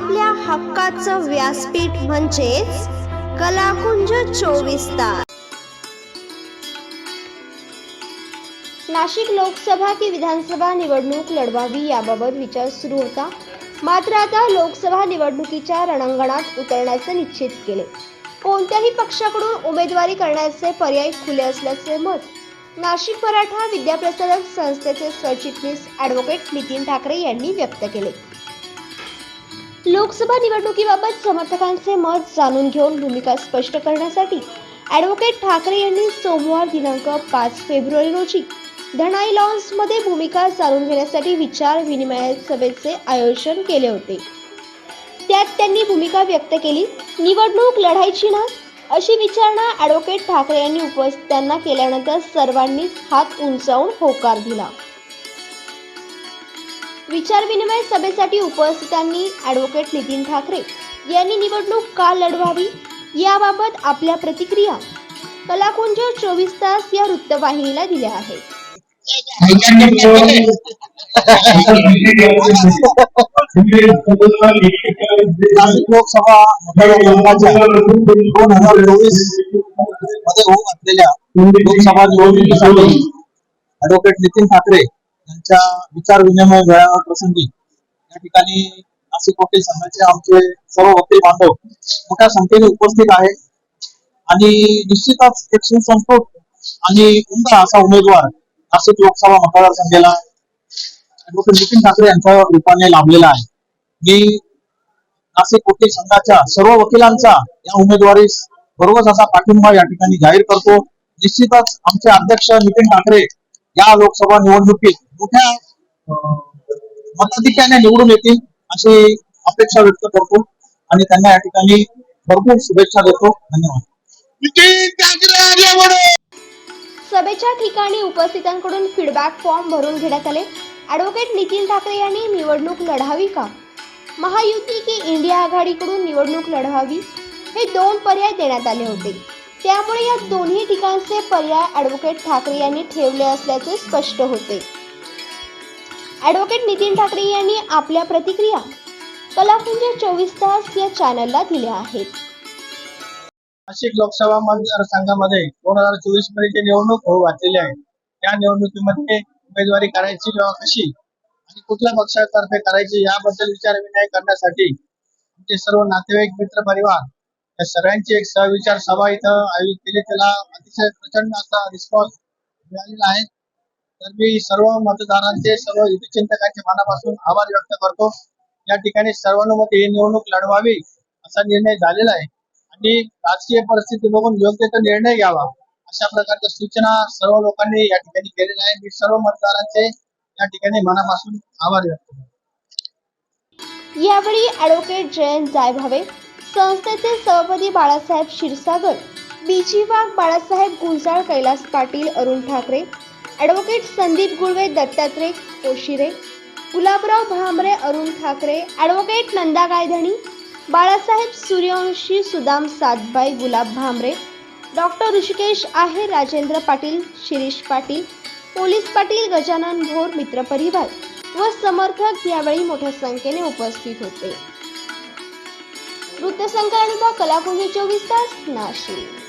आपल्या हक्काचं व्यासपीठ म्हणजेच कलाकुंज चोवीस तास. नाशिक लोकसभा की विधानसभा निवडणूक लढवावी याबाबत विचार सुरू होता. मात्र आता लोकसभा निवडणुकीच्या रणांगणात उतरण्याचे निश्चित केले. कोणत्याही पक्षाकडून उमेदवारी करण्याचे पर्याय खुले असल्याचे मत नाशिक मराठा विद्याप्रसारक संस्थेचे सरचिटणीस ॲडव्होकेट नितीन ठाकरे यांनी व्यक्त केले. लोकसभा निवडणुकीबाबत समर्थकांचे मत जाणून घेऊन भूमिका स्पष्ट करण्यासाठी ॲडव्होकेट ठाकरे यांनी सोमवार दिनांक पाच फेब्रुवारी रोजी धनाई लॉन्समध्ये भूमिका जाणून घेण्यासाठी विचार विनिमय सभेचे आयोजन केले होते. त्यात त्यांनी भूमिका व्यक्त केली निवडणूक लढायची ना? अशी विचारणा ॲडव्होकेट ठाकरे यांनी उपस्थितांना केल्यानंतर सर्वांनीच हात उंचावून होकार दिला. विचारविनिमय सभेसाठी उपस्थितांनी ॲडव्होकेट नितीन ठाकरे यांनी निवडणूक का लढवावी याबाबत आपल्या प्रतिक्रिया कलाकुंज चोवीस तास या वृत्तवाहिनीला दिल्या आहेत. लोकसभा दोन हजार चोवीसमध्ये होऊ घातलेल्या लोकसभा निवडणुकीसाठी ऍडव्होकेट नितीन ठाकरे त्यांच्या विचार विनिमय वेळावर प्रसंगी या ठिकाणी नाशिक वकील संघाचे आमचे सर्व वकील बांधव मोठ्या संख्येने उपस्थित आहे आणि निश्चितच एक सुसंस्कृत आणि उमदा असा उमेदवार नाशिक लोकसभा मतदारसंघाला ऍडव्होकेट नितीन ठाकरे यांच्या रूपाने लाभलेला आहे. मी नाशिक वकील संघाच्या सर्व वकिलांचा या उमेदवारीस बरोबर असा पाठिंबा या ठिकाणी जाहीर करतो. निश्चितच आमचे अध्यक्ष नितीन ठाकरे या लोकसभा निवडणुकीत मोठ्या मताधिक्याने निवडून येतील अशी अपेक्षा व्यक्त करतो आणि त्यांना या ठिकाणी भरपूर शुभेच्छा देतो. धन्यवाद. सभेच्या ठिकाणी उपस्थितांकडून फीडबॅक फॉर्म भरून घेण्यात आले. ॲडव्होकेट नितीन ठाकरे यांनी निवडणूक लढावी का? महायुती की इंडिया आघाडीकडून निवडणूक लढवावी? हे दोन पर्याय देण्यात आले होते. त्यामुळे या दोन्ही ठिकाणचे पर्याय ॲडव्होकेट ठाकरे यांनी ठेवले असल्याचे स्पष्ट होते. ॲडव्होकेट नितीन ठाकरे यांनी आपल्या प्रतिक्रिया कलाकुंज चोवीस तास या चॅनलला दिल्या आहेत. नाशिक लोकसभा मतदारसंघामध्ये दोन हजार चोवीसमध्ये निवडणूक होऊ घातलेली आहे. त्या निवडणुकीमध्ये उमेदवारी करायची किंवा कशी आणि कुठल्या पक्षातर्फे करायची याबद्दल विचारविनिमय करण्यासाठी आमचे सर्व नातेवाईक मित्र परिवार या सगळ्यांची एक सहविचार सभा इथं आयोजित केली. त्याला अतिशय प्रचंड असा रिस्पॉन्स मिळालेला आहे. तर मी सर्व मतदारांचे सर्व हितचिंतकांचे मनापासून आभार व्यक्त करतो. या ठिकाणी सर्वानुमते ही निवडणूक लढवावी असा निर्णय झालेला आहे. आणि राजकीय परिस्थिती बघून योग्य तो निर्णय घ्यावा अशा प्रकारच्या सूचना सर्व लोकांनी या ठिकाणी केलेल्या आहे मी सर्व मतदारांचे या ठिकाणी मनापासून आभार व्यक्त करतो. यावेळी ॲडव्होकेट जयंत जायभावे संस्थेचे सभापती Balasaheb Kshirsagar B G Wagh Balasaheb Gunjal Kailas Patil Arun Thackeray advocate Sandeep Gulve Dattatray Koshire Gulabrao Bhamre Arun Thackeray advocate Nanda Gaydhani Balasaheb Suryavanshi Sudam Satbai Gulab Bhamre doctor Hrishikesh आहे Rajendra Patil Shirish Patil police Patil Gajanan Bhor मित्रपरिवार व समर्थक यावेळी मोठ्या संख्येने उपस्थित होते. वृत्तसंकलन विभाग कलाकुंज चोवीस तास नाशिक.